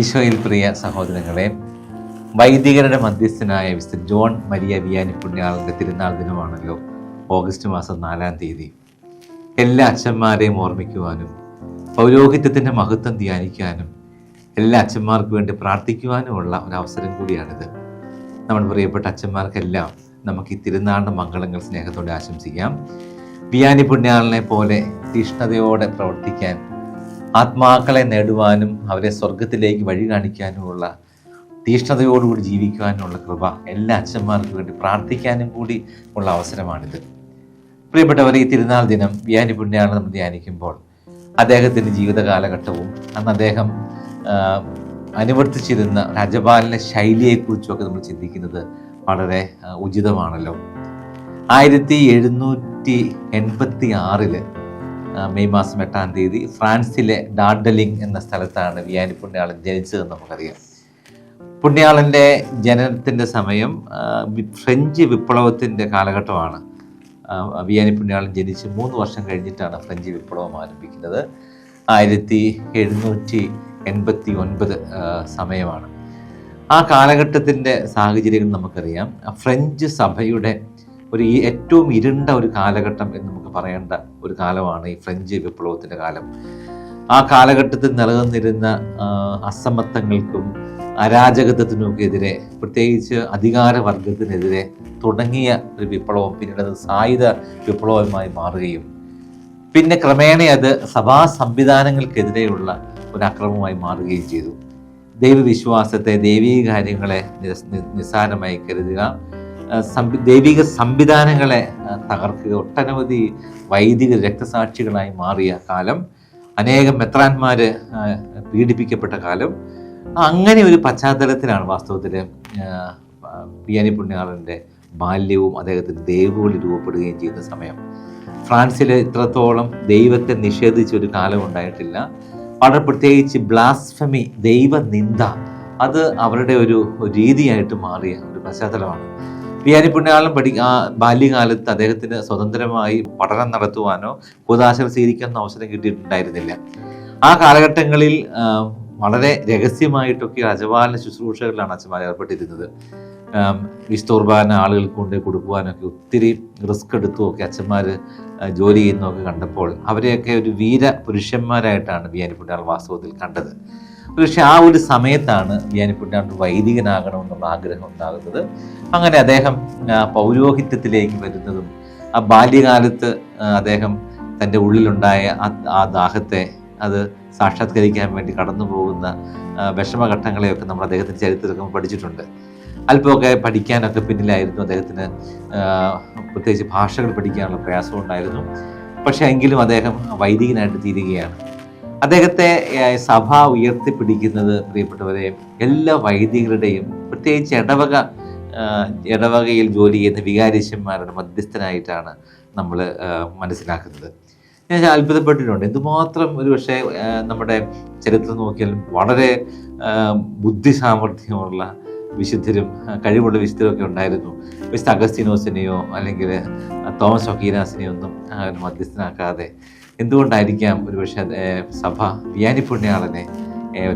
ഈശോയിൽ പ്രിയ സഹോദരങ്ങളെ വൈദികരുടെ മധ്യസ്ഥനായ വിശുദ്ധ ജോൺ മരിയ വിയാനി പുണ്യാളന്റെ തിരുനാൾ ദിനമാണല്ലോ ഓഗസ്റ്റ് മാസം നാലാം തീയതി. എല്ലാ അച്ഛന്മാരെയും ഓർമ്മിക്കുവാനും പൗരോഹിത്യത്തിന്റെ മഹത്വം ധ്യാനിക്കാനും എല്ലാ അച്ഛന്മാർക്ക് വേണ്ടി പ്രാർത്ഥിക്കുവാനുമുള്ള ഒരു അവസരം കൂടിയാണിത്. നമ്മുടെ പ്രിയപ്പെട്ട അച്ഛന്മാർക്കെല്ലാം നമുക്ക് ഈ തിരുനാളിന്റെ മംഗളങ്ങൾ സ്നേഹത്തോടെ ആശംസിക്കാം. വിയാനി പുണ്യാളനെ പോലെ തീഷ്ണതയോടെ പ്രവർത്തിക്കാൻ ആത്മാക്കളെ നേടുവാനും അവരെ സ്വർഗത്തിലേക്ക് വഴി കാണിക്കാനുമുള്ള തീഷ്ണതയോടുകൂടി ജീവിക്കുവാനുള്ള കൃപ എല്ലാ അച്ഛന്മാർക്കും വേണ്ടി പ്രാർത്ഥിക്കാനും കൂടി ഉള്ള അവസരമാണിത്. പ്രിയപ്പെട്ടവരെ ഈ തിരുനാൾ ദിനം വ്യാനി പുണ്യാണ് നമ്മൾ ധ്യാനിക്കുമ്പോൾ അദ്ദേഹത്തിന്റെ ജീവിതകാലഘട്ടവും അന്ന് അദ്ദേഹം അനുവർത്തിച്ചിരുന്ന രാജപാലന ശൈലിയെക്കുറിച്ചുമൊക്കെ നമ്മൾ ചിന്തിക്കുന്നത് വളരെ ഉചിതമാണല്ലോ. ആയിരത്തി എഴുന്നൂറ്റി എൺപത്തി ആറിൽ മെയ് മാസം എട്ടാം തീയതി ഫ്രാൻസിലെ ഡാർഡലിംഗ് എന്ന സ്ഥലത്താണ് വിയാനി പുണ്യാളൻ ജനിച്ചതെന്ന് നമുക്കറിയാം. പുണ്യാളന്റെ ജനനത്തിന്റെ സമയം ഫ്രഞ്ച് വിപ്ലവത്തിന്റെ കാലഘട്ടമാണ്. വിയാനി പുണ്യാളൻ ജനിച്ച് മൂന്ന് വർഷം കഴിഞ്ഞിട്ടാണ് ഫ്രഞ്ച് വിപ്ലവം ആരംഭിക്കുന്നത്. ആയിരത്തി എഴുന്നൂറ്റി എൺപത്തി ഒൻപത് സമയമാണ്. ആ കാലഘട്ടത്തിന്റെ സാഹചര്യങ്ങൾ നമുക്കറിയാം. ഫ്രഞ്ച് സഭയുടെ ഒരു ഈ ഏറ്റവും ഇരുണ്ട ഒരു കാലഘട്ടം എന്ന് നമുക്ക് പറയേണ്ട ഒരു കാലമാണ് ഈ ഫ്രഞ്ച് വിപ്ലവത്തിന്റെ കാലം. ആ കാലഘട്ടത്തിൽ നിലനിന്നിരുന്ന അസമത്വങ്ങൾക്കും അരാജകത്വത്തിനുമൊക്കെതിരെ പ്രത്യേകിച്ച് അധികാരവർഗത്തിനെതിരെ തുടങ്ങിയ ഒരു വിപ്ലവം പിന്നീട് അത് സായുധ വിപ്ലവമായി മാറുകയും പിന്നെ ക്രമേണ അത് സഭാ സംവിധാനങ്ങൾക്കെതിരെയുള്ള ഒരു അക്രമമായി മാറുകയും ചെയ്തു. ദൈവവിശ്വാസത്തെ ദൈവീക കാര്യങ്ങളെ നിസ്- നിസ്സാരമായി കരുതുക ദൈവിക സംവിധാനങ്ങളെ തകർക്കുക ഒട്ടനവധി വൈദിക രക്തസാക്ഷികളായി മാറിയ കാലം അനേകം മെത്രാന്മാര് ആ, പീഡിപ്പിക്കപ്പെട്ട കാലം. അങ്ങനെ ഒരു പശ്ചാത്തലത്തിലാണ് വാസ്തവത്തിൽ പിയാനി പുണ്യാളന്റെ ബാല്യവും അദ്ദേഹത്തിന്റെ ദൈവവിളി രൂപപ്പെടുകയും ചെയ്യുന്ന സമയം. ഫ്രാൻസിൽ ഇത്രത്തോളം ദൈവത്തെ നിഷേധിച്ച ഒരു കാലം ഉണ്ടായിട്ടില്ല. വളരെ പ്രത്യേകിച്ച് ബ്ലാസ്ഫമി ദൈവനിന്ദ അത് അവരുടെ ഒരു രീതിയായിട്ട് മാറിയ ഒരു പശ്ചാത്തലമാണ്. പിയാനി പുണ്യാളം പഠി ആ ബാല്യകാലത്ത് അദ്ദേഹത്തിന് സ്വതന്ത്രമായി പഠനം നടത്തുവാനോ കൂതാശകൾ സ്വീകരിക്കാനോ അവസരം കിട്ടിയിട്ടുണ്ടായിരുന്നില്ല. ആ കാലഘട്ടങ്ങളിൽ വളരെ രഹസ്യമായിട്ടൊക്കെ രാജപാലന ശുശ്രൂഷകളിലാണ് അച്ഛന്മാർ ഏർപ്പെട്ടിരുന്നത്. വിശുദ്ധ കുർബാന ആളുകൾക്ക് കൊണ്ട് കൊടുക്കുവാനൊക്കെ ഒത്തിരി റിസ്ക് എടുത്തുമൊക്കെ അച്ഛന്മാർ ജോലി ചെയ്യുന്നതൊക്കെ കണ്ടപ്പോൾ അവരെയൊക്കെ ഒരു വീര പുരുഷന്മാരായിട്ടാണ് വിയാനിപ്പുണ്യാൾ വാസ്തവത്തിൽ കണ്ടത്. പക്ഷെ ആ ഒരു സമയത്താണ് വിയാനിപ്പുണ്യാൾ വൈദികനാകണമെന്നുള്ള ആഗ്രഹം ഉണ്ടാകുന്നത്. അങ്ങനെ അദ്ദേഹം പൗരോഹിത്യത്തിലേക്ക് വരുന്നതും ആ ബാല്യകാലത്ത് അദ്ദേഹം തന്റെ ഉള്ളിലുണ്ടായ ആ ദാഹത്തെ അത് സാക്ഷാത്കരിക്കാൻ വേണ്ടി കടന്നു പോകുന്ന വിഷമഘട്ടങ്ങളെയൊക്കെ നമ്മൾ അദ്ദേഹത്തിന്റെ നമ്മൾ പഠിച്ചിട്ടുണ്ട്. അല്പമൊക്കെ പഠിക്കാനൊക്കെ പിന്നിലായിരുന്നു അദ്ദേഹത്തിന് പ്രത്യേകിച്ച് ഭാഷകൾ പഠിക്കാനുള്ള പ്രയാസം ഉണ്ടായിരുന്നു. പക്ഷേ എങ്കിലും അദ്ദേഹം വൈദികനായിട്ട് തീരുകയാണ്. അദ്ദേഹത്തെ സഭ ഉയർത്തിപ്പിടിക്കുന്നത് പ്രിയപ്പെട്ടവരെ എല്ലാ വൈദികരുടെയും പ്രത്യേകിച്ച് ഇടവക ഇടവകയിൽ ജോലി ചെയ്യുന്ന വികാരിശന്മാരുടെ മധ്യസ്ഥനായിട്ടാണ് നമ്മൾ മനസ്സിലാക്കുന്നത്. ഞാൻ അത്ഭുതപ്പെട്ടിട്ടുണ്ട്. എന്തുമാത്രം ഒരു പക്ഷേ നമ്മുടെ ചരിത്രം നോക്കിയാലും വളരെ ആ, ബുദ്ധി സാമർഥ്യമുള്ള വിശുദ്ധരും കഴിവുള്ള വിശുദ്ധരും ഒക്കെ ഉണ്ടായിരുന്നു. വിശുദ്ധ അഗസ്തീനോസിനെയോ അല്ലെങ്കിൽ തോമസ് ഒക്കീനാസിനെയോ ഒന്നും മധ്യസ്ഥനാക്കാതെ എന്തുകൊണ്ടായിരിക്കാം ഒരുപക്ഷെ സഭ വിയാനി പുണ്യാളനെ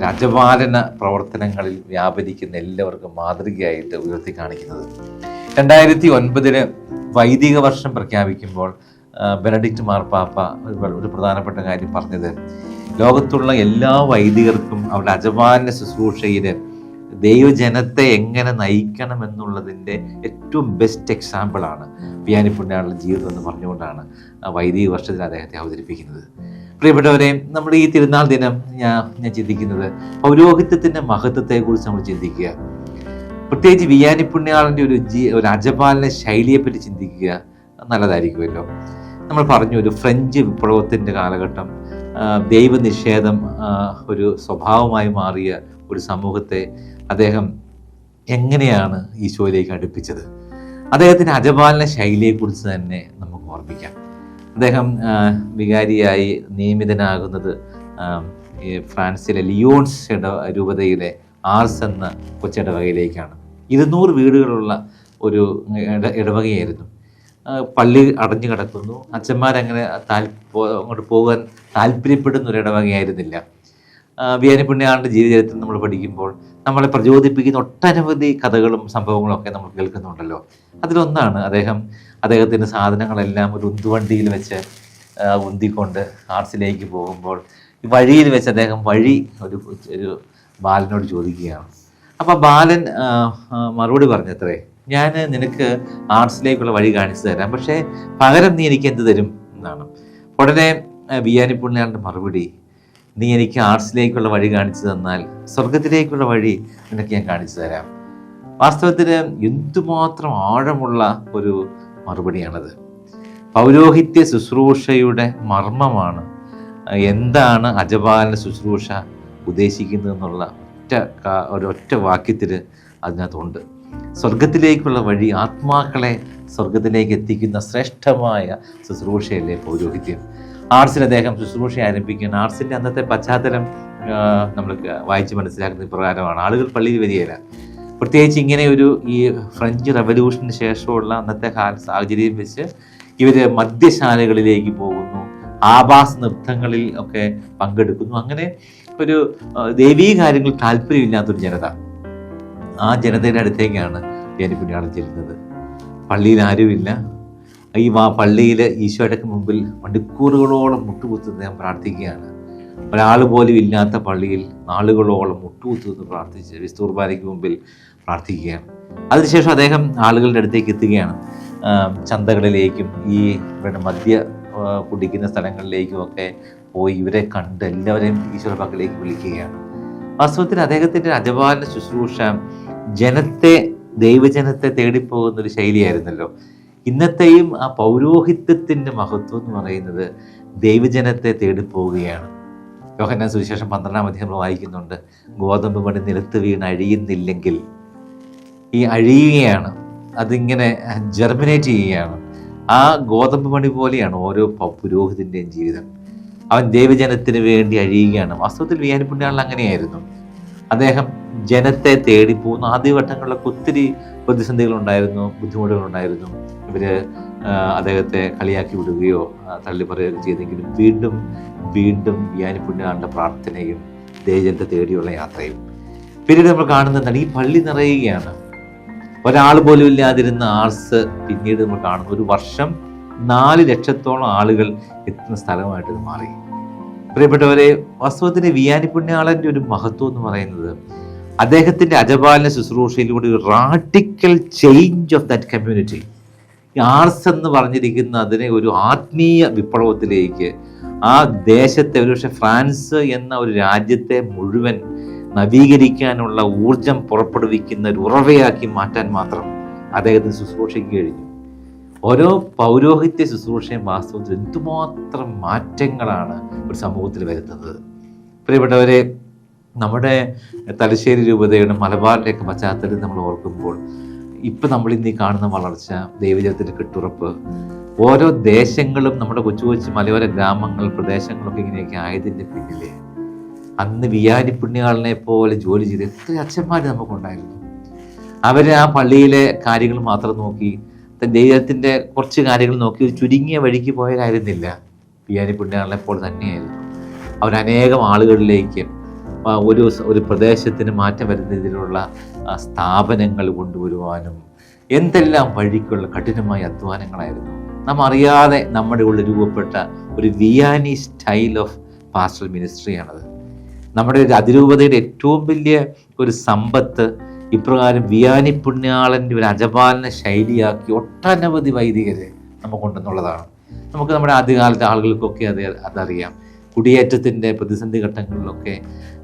രാജപാലന പ്രവർത്തനങ്ങളിൽ വ്യാപരിക്കുന്ന എല്ലാവർക്കും മാതൃകയായിട്ട് ഉയർത്തി കാണിക്കുന്നത്? രണ്ടായിരത്തി ഒൻപതിന് വൈദിക വർഷം പ്രഖ്യാപിക്കുമ്പോൾ ബെനഡിക്റ്റ് മാർപ്പാപ്പ ഒരു പ്രധാനപ്പെട്ട കാര്യം പറഞ്ഞത് ലോകത്തുള്ള എല്ലാ വൈദികർക്കും അവരുടെ അജപാലന ശുശ്രൂഷയിൽ ദൈവജനത്തെ എങ്ങനെ നയിക്കണം എന്നുള്ളതിന്റെ ഏറ്റവും ബെസ്റ്റ് എക്സാമ്പിളാണ് പിയാനി പുണ്യാളുടെ ജീവിതം എന്ന് പറഞ്ഞുകൊണ്ടാണ് വൈദിക വർഷത്തിൽ അദ്ദേഹത്തെ അവതരിപ്പിക്കുന്നത്. പ്രിയപ്പെട്ടവരെ നമ്മൾ ഈ തിരുനാൾ ദിനം ഞാൻ ഞാൻ ചിന്തിക്കുന്നത് പൗരോഹിത്യത്തിന്റെ മഹത്വത്തെക്കുറിച്ച് നമ്മൾ ചിന്തിക്കുക. പ്രത്യേകിച്ച് വിയാനി പുണ്യാളന്റെ ഒരു ജീ ഒരു അജപാലന ശൈലിയെപ്പറ്റി ചിന്തിക്കുക നല്ലതായിരിക്കുമല്ലോ. നമ്മൾ പറഞ്ഞു ഒരു ഫ്രഞ്ച് വിപ്ലവത്തിന്റെ കാലഘട്ടം ദൈവനിഷേധം ഒരു സ്വഭാവമായി മാറിയ ഒരു സമൂഹത്തെ അദ്ദേഹം എങ്ങനെയാണ് ഈശോയിലേക്ക് അടുപ്പിച്ചത്? അദ്ദേഹത്തിന്റെ അജപാലന ശൈലിയെക്കുറിച്ച് തന്നെ നമുക്ക് ഓർമ്മിക്കാം. അദ്ദേഹം വികാരിയായി നിയമിതനാകുന്നത് ഫ്രാൻസിലെ ലിയോൺസ് ഇട രൂപതയിലെ ആർസ് എന്ന കൊച്ചിടവകയിലേക്കാണ്. ഇരുന്നൂറ് വീടുകളുള്ള ഒരു ഇട ഇടവകയായിരുന്നു. പള്ളി അടഞ്ഞു കിടക്കുന്നു. അച്ഛന്മാരങ്ങനെ താൽ അങ്ങോട്ട് പോകാൻ താല്പര്യപ്പെടുന്ന ഒരു ഇടവകയായിരുന്നില്ല. വിയാനി പുണ്യാളിന്റെ ജീവചരിത്രം നമ്മൾ പഠിക്കുമ്പോൾ നമ്മളെ പ്രചോദിപ്പിക്കുന്ന ഒട്ടനവധി കഥകളും സംഭവങ്ങളും ഒക്കെ നമ്മൾ കേൾക്കുന്നുണ്ടല്ലോ. അതിലൊന്നാണ് അദ്ദേഹം അദ്ദേഹത്തിന്റെ സാധനങ്ങളെല്ലാം ഒരു ഉന്തുവണ്ടിയിൽ വെച്ച് ഉന്തിക്കൊണ്ട് ആർട്സിലേക്ക് പോകുമ്പോൾ വഴിയിൽ വെച്ച് അദ്ദേഹം വഴി ഒരു ഒരു ബാലനോട് ചോദിക്കുകയാണ്. അപ്പോൾ ബാലൻ മറുപടി പറഞ്ഞത്രേ ഞാൻ നിനക്ക് ആർട്സിലേക്കുള്ള വഴി കാണിച്ചു തരാം പക്ഷേ പകരം നീ എനിക്ക് എന്ത് തരും? എന്നാണ്. ഉടനെ പുണ്യാളിന്റെ മറുപടി നീ എനിക്ക് ആർട്സിലേക്കുള്ള വഴി കാണിച്ചു തന്നാൽ സ്വർഗത്തിലേക്കുള്ള വഴി നിനക്ക് ഞാൻ കാണിച്ചു തരാം. വാസ്തവത്തിൽ എന്തുമാത്രം ആഴമുള്ള ഒരു മറുപടിയാണത്. പൗരോഹിത്യ ശുശ്രൂഷയുടെ മർമ്മമാണ് എന്താണ് അജപാലന ശുശ്രൂഷ ഉദ്ദേശിക്കുന്നത് എന്നുള്ള ഒറ്റ ഒരൊറ്റ വാക്യത്തിൽ അതിനകത്തുണ്ട്. സ്വർഗത്തിലേക്കുള്ള വഴി ആത്മാക്കളെ സ്വർഗത്തിലേക്ക് എത്തിക്കുന്ന ശ്രേഷ്ഠമായ ശുശ്രൂഷയല്ലേ പൗരോഹിത്യം ആർട്സിൽ അദ്ദേഹം ശുശ്രൂഷ ആരംഭിക്കുന്നു ആർട്സിന്റെ അന്നത്തെ പശ്ചാത്തലം നമ്മൾ വായിച്ച് മനസ്സിലാക്കുന്ന പ്രകാരമാണ്. ആളുകൾ പള്ളിയിൽ വരികയില്ല. പ്രത്യേകിച്ച് ഇങ്ങനെ ഒരു ഈ ഫ്രഞ്ച് റവല്യൂഷന് ശേഷമുള്ള അന്നത്തെ കാല സാഹചര്യം വെച്ച് ഇവർ മദ്യശാലകളിലേക്ക് പോകുന്നു. ആവാസ നൃത്തങ്ങളിൽ ഒക്കെ പങ്കെടുക്കുന്നു. അങ്ങനെ ഒരു ദൈവീ കാര്യങ്ങൾ താല്പര്യമില്ലാത്തൊരു ജനത ആ ജനതയുടെ അടുത്തേക്കാണ് ധ്യാനിപ്പുണ്യാളം ചെല്ലുന്നത്. പള്ളിയിൽ ആരുമില്ല. ഈ പള്ളിയിൽ ഈശോയുടെ മുമ്പിൽ മണിക്കൂറുകളോളം മുട്ടുകുത്തുന്ന ഞാൻ പ്രാർത്ഥിക്കുകയാണ്. ഒരാൾ പോലും ഇല്ലാത്ത പള്ളിയിൽ നാളുകളോളം മുട്ടുകുത്തുന്ന് പ്രാർത്ഥിച്ച് വിസ്തൂർബാനയ്ക്ക് മുമ്പിൽ പ്രാർത്ഥിക്കുകയാണ്. അതിനുശേഷം അദ്ദേഹം ആളുകളുടെ അടുത്തേക്ക് എത്തുകയാണ്. ചന്തകളിലേക്കും ഈ മദ്യ കുടിക്കുന്ന സ്ഥലങ്ങളിലേക്കും ഒക്കെ പോയി ഇവരെ കണ്ട് എല്ലാവരെയും ഈശ്വര പക്കലേക്ക് വിളിക്കുകയാണ്. വാസ്തവത്തിൽ അദ്ദേഹത്തിന്റെ അജപാലന ശുശ്രൂഷ ജനത്തെ ദൈവജനത്തെ തേടിപ്പോകുന്ന ഒരു ശൈലിയായിരുന്നല്ലോ. ഇന്നത്തെയും ആ പൗരോഹിത്യത്തിന്റെ മഹത്വം എന്ന് പറയുന്നത് ദൈവജനത്തെ തേടിപ്പോവുകയാണ്. യോഹന്നാൻ സുവിശേഷം പന്ത്രണ്ടാം അധ്യായം നമ്മൾ വായിക്കുന്നുണ്ട്. ഗോതമ്പ് മണി നിലത്ത് വീണ് അഴിയുന്നില്ലെങ്കിൽ ഈ അഴിയുകയാണ്. അതിങ്ങനെ ജെർമിനേറ്റ് ചെയ്യുകയാണ്. ആ ഗോതമ്പ് മണി പോലെയാണ് ഓരോ പുരോഹിതന്റെയും ജീവിതം. അവൻ ദൈവജനത്തിന് വേണ്ടി അഴിയുകയാണ്. വാസ്തവത്തിൽ വിയാനിപ്പുണ്യാളിൽ അങ്ങനെയായിരുന്നു. അദ്ദേഹം ജനത്തെ തേടി പോകുന്ന ആദ്യഘട്ടങ്ങളിലൊക്കെ ഒത്തിരി പ്രതിസന്ധികളുണ്ടായിരുന്നു ബുദ്ധിമുട്ടുകളുണ്ടായിരുന്നു. ഇവർ ആ, അദ്ദേഹത്തെ കളിയാക്കി വിടുകയോ തള്ളി പറയുകയോ ചെയ്തെങ്കിലും വീണ്ടും വീണ്ടും വിയാനിപ്പുണ്യാളിന്റെ പ്രാർത്ഥനയും ദേജന്റെ തേടിയുള്ള യാത്രയും. പിന്നീട് നമ്മൾ കാണുന്നത് ഈ പള്ളി നിറയുകയാണ്. ഒരാൾ പോലും ഇല്ലാതിരുന്ന ആർസ് പിന്നീട് നമ്മൾ കാണുന്നു. ഒരു വർഷം നാല് ലക്ഷത്തോളം ആളുകൾ എത്തുന്ന സ്ഥലമായിട്ട് മാറി. പ്രിയപ്പെട്ടവരെ വാസ്തവത്തിന് വിയാനി പുണ്യാളന്റെ ഒരു മഹത്വം എന്ന് പറയുന്നത് അദ്ദേഹത്തിന്റെ അജപാലന ശുശ്രൂഷയിലൂടെ ഒരു radical change of that community Ars എന്ന് പറഞ്ഞിരിക്കുന്ന അതിനെ ഒരു ആത്മീയ വിപ്ലവത്തിലേക്ക് ആ ദേശത്തെ ഒരുപക്ഷെ ഫ്രാൻസ് എന്ന ഒരു രാജ്യത്തെ മുഴുവൻ നവീകരിക്കാനുള്ള ഊർജം പുറപ്പെടുവിക്കുന്ന ഒരു ഉറവയാക്കി മാറ്റാൻ മാത്രം അദ്ദേഹത്തിന് ശുശ്രൂഷയ്ക്ക് കഴിഞ്ഞു. ഓരോ പൗരോഹിത്യ ശുശ്രൂഷയും വാസ്തവത്തിൽ എന്തുമാത്രം മാറ്റങ്ങളാണ് ഒരു സമൂഹത്തിൽ വരുത്തുന്നത്? പ്രിയപ്പെട്ടവരെ നമ്മുടെ തലശ്ശേരി രൂപതയുടെ മലബാറിന്റെയൊക്കെ പശ്ചാത്തലത്തിൽ നമ്മൾ ഓർക്കുമ്പോൾ ഇപ്പം നമ്മൾ ഇന്ന് കാണുന്ന വളർച്ച ദൈവജനത്തിന്റെ കെട്ടുറപ്പ് ഓരോ ദേശങ്ങളും നമ്മുടെ കൊച്ചു കൊച്ചു മലയോര ഗ്രാമങ്ങൾ പ്രദേശങ്ങളൊക്കെ ഇങ്ങനെയൊക്കെ ആയതിന്റെ പിന്നിലെ അന്ന് വിയാരി പുണ്യാളിനെ പോലെ ജോലി ചെയ്ത് എത്ര അച്ഛന്മാർ നമുക്കുണ്ടായിരുന്നു അവർ ആ പള്ളിയിലെ കാര്യങ്ങൾ മാത്രം നോക്കി ദൈവത്തിന്റെ കുറച്ച് കാര്യങ്ങൾ നോക്കി ചുരുങ്ങിയ വഴിക്ക് പോയതായിരുന്നില്ല വിയാരി പുണ്യാളിനെ പോലെ തന്നെയായിരുന്നു. അവരനേകം ആളുകളിലേക്ക് ഒരു ഒരു പ്രദേശത്തിന് മാറ്റം വരുന്ന രീതിയിലുള്ള സ്ഥാപനങ്ങൾ കൊണ്ടുവരുവാനും എന്തെല്ലാം വഴിക്കുള്ള കഠിനമായ അധ്വാനങ്ങളായിരുന്നു. നാം അറിയാതെ നമ്മുടെ ഉള്ളിൽ രൂപപ്പെട്ട ഒരു വിയാനി സ്റ്റൈൽ ഓഫ് പാസ്റ്റൽ മിനിസ്ട്രിയാണത് നമ്മുടെ ഒരു അതിരൂപതയുടെ ഏറ്റവും വലിയ ഒരു സമ്പത്ത് ഇപ്രകാരം വിയാനി പുണ്യാളന്റെ ഒരു അജപാലന ശൈലിയാക്കി ഒട്ടനവധി വൈദികരെ നമുക്കുണ്ടെന്നുള്ളതാണ് നമുക്ക് നമ്മുടെ ആദ്യകാലത്തെ ആളുകൾക്കൊക്കെ അത് അതറിയാം. കുടിയേറ്റത്തിന്റെ പ്രതിസന്ധി ഘട്ടങ്ങളിലൊക്കെ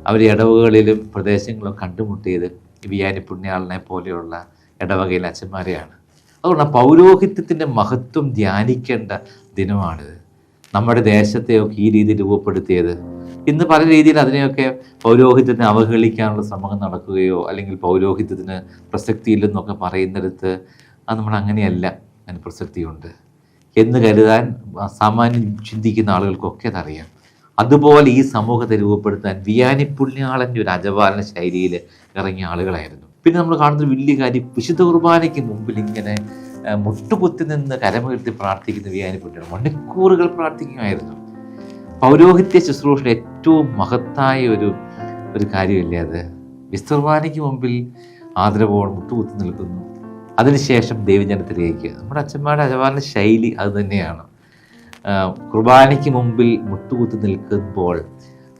അവർ ഇടവുകളിലും പ്രദേശങ്ങളും കണ്ടുമുട്ടിയത് വിയാനി പുണ്യാളനെ പോലെയുള്ള ഇടവകയിലെ അച്ഛന്മാരെയാണ്. അതുകൊണ്ട് പൗരോഹിത്യത്തിന്റെ മഹത്വം ധ്യാനിക്കേണ്ട ദിനമാണിത്. നമ്മുടെ ദേശത്തെയൊക്കെ ഈ രീതിയിൽ രൂപപ്പെടുത്തിയത്. ഇന്ന് പല രീതിയിൽ അതിനെയൊക്കെ പൗരോഹിത്യത്തിനെ അവഹേളിക്കാനുള്ള ശ്രമങ്ങൾ നടക്കുകയോ അല്ലെങ്കിൽ പൗരോഹിത്യത്തിന് പ്രസക്തിയില്ലെന്നൊക്കെ പറയുന്നിടത്ത് അത് നമ്മൾ അങ്ങനെയല്ല അതിന് പ്രസക്തിയുണ്ട്. എന്ന് കരുതാൻ സാമാന്യം ചിന്തിക്കുന്ന ആളുകൾക്കൊക്കെ അതറിയാം. അതുപോലെ ഈ സമൂഹത്തെ രൂപപ്പെടുത്താൻ വിയാനി പുണ്യാളന്റെ ഒരു അജപാലന ശൈലിയിൽ ഇറങ്ങിയ ആളുകളായിരുന്നു. പിന്നെ നമ്മൾ കാണുന്ന വലിയ കാര്യം വിശുദ്ധ കുർബാനയ്ക്ക് മുമ്പിൽ ഇങ്ങനെ മുട്ടുകുത്തി നിന്ന് കരമുയർത്തി പ്രാർത്ഥിക്കുന്ന വിയാനി പുണ്യാളം മണിക്കൂറുകൾ പ്രാർത്ഥിക്കുമായിരുന്നു പൗരോഹിത്യ ശുശ്രൂഷയുടെ ഏറ്റവും മഹത്തായ ഒരു ഒരു കാര്യമല്ലേ അത്? വിസ്തർവാനിക്ക് മുമ്പിൽ ആദരവോട് മുട്ടുകുത്തി നിൽക്കുന്നു. അതിനുശേഷം ദൈവജനത്തിലേക്ക് നമ്മുടെ അച്ഛന്മാരുടെ അജപാലന ശൈലി അത് തന്നെയാണ്. കുർബാനയ്ക്ക് മുമ്പിൽ മുട്ടുകുത്തി നിൽക്കുമ്പോൾ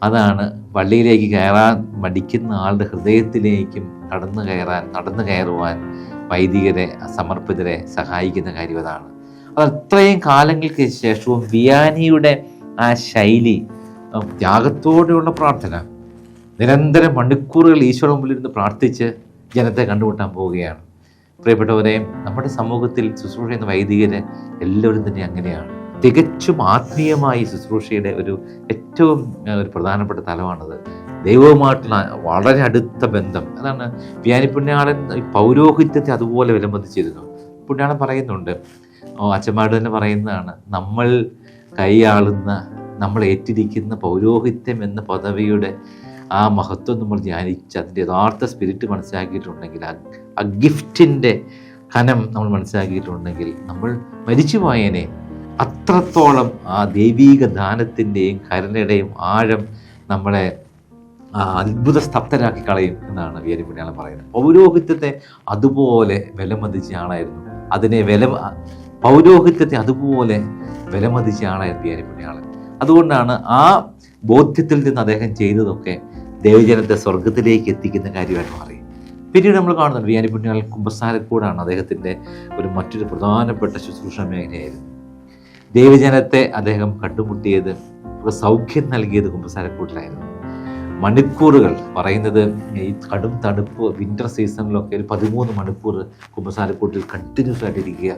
അതാണ് പള്ളിയിലേക്ക് കയറാൻ മടിക്കുന്ന ആളുടെ ഹൃദയത്തിലേക്കും കടന്നു കയറാൻ നടന്നു കയറുവാൻ വൈദികരെ സമർപ്പിതരെ സഹായിക്കുന്ന കാര്യം അതാണ്. അത് അത്രയും കാലങ്ങൾക്ക് ശേഷവും വിയാനിയുടെ ആ ശൈലി ത്യാഗത്തോടെയുള്ള പ്രാർത്ഥന നിരന്തരം മണിക്കൂറുകൾ ഈശോയുടെ മുമ്പിലിരുന്ന് പ്രാർത്ഥിച്ച് ജനത്തെ കണ്ടുമുട്ടാൻ പോവുകയാണ്. പ്രിയപ്പെട്ടവരെ നമ്മുടെ സമൂഹത്തിൽ ശുശ്രൂഷ ചെയ്യുന്ന വൈദികര് എല്ലാവരും തന്നെ അങ്ങനെയാണ്. തികച്ചും ആത്മീയമായി ശുശ്രൂഷയുടെ ഒരു ഏറ്റവും ഒരു പ്രധാനപ്പെട്ട തലമാണത്. ദൈവവുമായിട്ടുള്ള വളരെ അടുത്ത ബന്ധം. അതാണ് വ്യാനി പുണ്യാളൻ പൗരോഹിത്യത്തെ അതുപോലെ വിലമതിച്ചിരുന്നു. പുണ്യാളൻ പറയുന്നുണ്ട് ഓ അച്ഛന്മാർ തന്നെ പറയുന്നതാണ് നമ്മൾ കൈയാളുന്ന നമ്മൾ ഏറ്റിരിക്കുന്ന പൗരോഹിത്യം എന്ന പദവിയുടെ ആ മഹത്വം നമ്മൾ ധ്യാനിച്ച് അതിന്റെ യഥാർത്ഥ സ്പിരിറ്റ് മനസ്സിലാക്കിയിട്ടുണ്ടെങ്കിൽ ആ ഗിഫ്റ്റിന്റെ കനം നമ്മൾ മനസ്സിലാക്കിയിട്ടുണ്ടെങ്കിൽ നമ്മൾ മരിച്ചു പോയേനെ അത്രത്തോളം ആ ദൈവീക ദാനത്തിന്റെയും കരുണയുടെയും ആഴം നമ്മളെ അത്ഭുത സ്തബ്ധരാക്കി കളയും എന്നാണ് വിയരി പുണ്യാളം പറയുന്നത്. പൗരോഹിത്യത്തെ അതുപോലെ വിലമതിച്ച ആളായിരുന്നു. അതിനെ വില പൗരോഹിത്യത്തെ അതുപോലെ വിലമതിച്ച ആളായിരുന്നു വിയരി പുണ്യാളൻ അതുകൊണ്ടാണ് ആ ബോധ്യത്തിൽ നിന്ന് അദ്ദേഹം ചെയ്തതൊക്കെ ദേവജനത്തെ സ്വർഗത്തിലേക്ക് എത്തിക്കുന്ന കാര്യമായിട്ട് മാറി. പിന്നീട് നമ്മൾ കാണുന്നുണ്ട് വിയാനി പുണ്യാളൻ കുമ്പസാരക്കൂടാണ് അദ്ദേഹത്തിന്റെ ഒരു മറ്റൊരു പ്രധാനപ്പെട്ട ശുശ്രൂഷ മേഖലയായിരുന്നു. ദൈവജനത്തെ അദ്ദേഹം കണ്ടുമുട്ടിയത് സൗഖ്യം നൽകിയത് കുമ്പസാരക്കൂട്ടിലായിരുന്നു. മണിക്കൂറുകൾ പറയുന്നത് ഈ കടും തണുപ്പ് വിന്റർ സീസണിലൊക്കെ ഒരു പതിമൂന്ന് മണിക്കൂർ കുമ്പസാരക്കൂട്ടിൽ കണ്ടിന്യൂസ് ആയിട്ടിരിക്കുക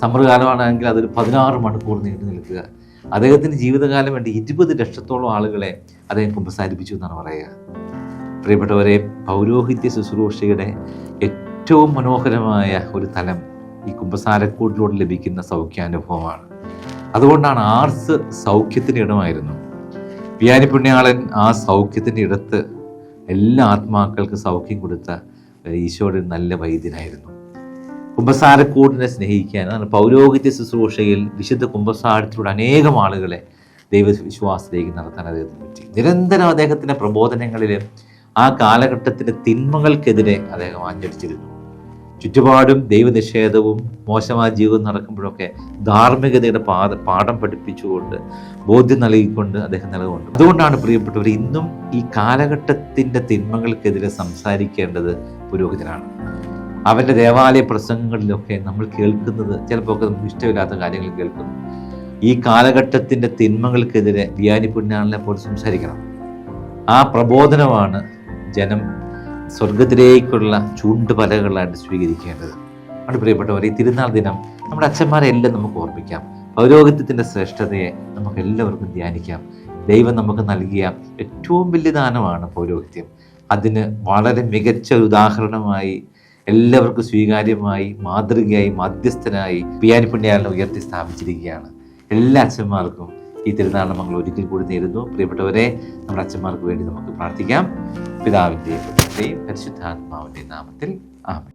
സമ്മർ കാലമാണെങ്കിൽ അതൊരു പതിനാറ് മണിക്കൂർ നീണ്ടു നിൽക്കുക. അദ്ദേഹത്തിന്റെ ജീവിതകാലം വേണ്ടി ഇരുപത് ലക്ഷത്തോളം ആളുകളെ അദ്ദേഹം കുമ്പസാരിപ്പിച്ചു എന്നാണ് പറയുക. പ്രിയപ്പെട്ടവരെ പൗരോഹിത്യ ശുശ്രൂഷയുടെ ഏറ്റവും മനോഹരമായ ഒരു തലം ഈ കുമ്പസാരക്കൂട്ടിലൂടെ ലഭിക്കുന്ന സൗഖ്യാനുഭവമാണ്. അതുകൊണ്ടാണ് ആർസ് സൗഖ്യത്തിന് ഇടമായിരുന്നു. പിയാനി പുണ്യാളൻ ആ സൗഖ്യത്തിന്റെ ഇടത്ത് എല്ലാ ആത്മാക്കൾക്കും സൗഖ്യം കൊടുത്ത ഈശോയുടെ നല്ല വൈദ്യനായിരുന്നു. കുമ്പസാരക്കൂടിനെ സ്നേഹിക്കാൻ അതാണ് പൗരോഹിത്യ ശുശ്രൂഷയിൽ വിശുദ്ധ കുമ്പസാരത്തിലൂടെ അനേകം ആളുകളെ ദൈവവിശ്വാസത്തിലേക്ക് നടത്താൻ അദ്ദേഹത്തിന് പറ്റി. നിരന്തരം അദ്ദേഹത്തിന്റെ പ്രബോധനങ്ങളിൽ ആ കാലഘട്ടത്തിന്റെ തിന്മകൾക്കെതിരെ അദ്ദേഹം ആഞ്ഞടിച്ചിരുന്നു. ചുറ്റുപാടും ദൈവനിഷേധവും മോശമായ ജീവിതം നടക്കുമ്പോഴൊക്കെ ധാർമ്മികതയുടെ പാത പാഠം പഠിപ്പിച്ചുകൊണ്ട് ബോധ്യം നൽകിക്കൊണ്ട് അദ്ദേഹം നിലകൊണ്ട്. അതുകൊണ്ടാണ് പ്രിയപ്പെട്ടവർ ഇന്നും ഈ കാലഘട്ടത്തിന്റെ തിന്മകൾക്കെതിരെ സംസാരിക്കേണ്ടത് പുരോഹിതനാണ്. അവന്റെ ദേവാലയ പ്രസംഗങ്ങളിലൊക്കെ നമ്മൾ കേൾക്കുന്നത് ചിലപ്പോൾ ഒക്കെ നമുക്ക് ഇഷ്ടമില്ലാത്ത കാര്യങ്ങൾ കേൾക്കുന്നു. ഈ കാലഘട്ടത്തിന്റെ തിന്മകൾക്കെതിരെ ബിയാനി പുണ്യാളിനെ പോലെ സംസാരിക്കണം. ആ പ്രബോധനമാണ് ജനം സ്വർഗത്തിലേക്കുള്ള ചൂണ്ടുപലകളായിട്ട് സ്വീകരിക്കേണ്ടത്. അവിടെ പ്രിയപ്പെട്ടവർ ഈ തിരുനാൾ ദിനം നമ്മുടെ അച്ഛന്മാരെ എല്ലാം നമുക്ക് ഓർമ്മിക്കാം. പൗരോഗത്വത്തിന്റെ ശ്രേഷ്ഠതയെ നമുക്ക് എല്ലാവർക്കും ധ്യാനിക്കാം. ദൈവം നമുക്ക് നൽകിയ ഏറ്റവും വലിയ ദാനമാണ് പൗരോഹിത്യം. അതിന് വളരെ മികച്ച ഉദാഹരണമായി എല്ലാവർക്കും സ്വീകാര്യമായി മാതൃകയായി മധ്യസ്ഥനായി പിയാനി പുണ്യാലിനെ ഉയർത്തി സ്ഥാപിച്ചിരിക്കുകയാണ്. എല്ലാ അച്ഛന്മാർക്കും ഈ തിരുനാളിനെ നമ്മൾ ഒരിക്കൽ കൂടി നേരുന്നു. പ്രിയപ്പെട്ടവരെ നമ്മുടെ അച്ഛന്മാർക്ക് വേണ്ടി നമുക്ക് പ്രാർത്ഥിക്കാം. പിതാവിന്റെയും പുത്രന്റെയും പരിശുദ്ധാത്മാവിന്റെ നാമത്തിൽ ആമേ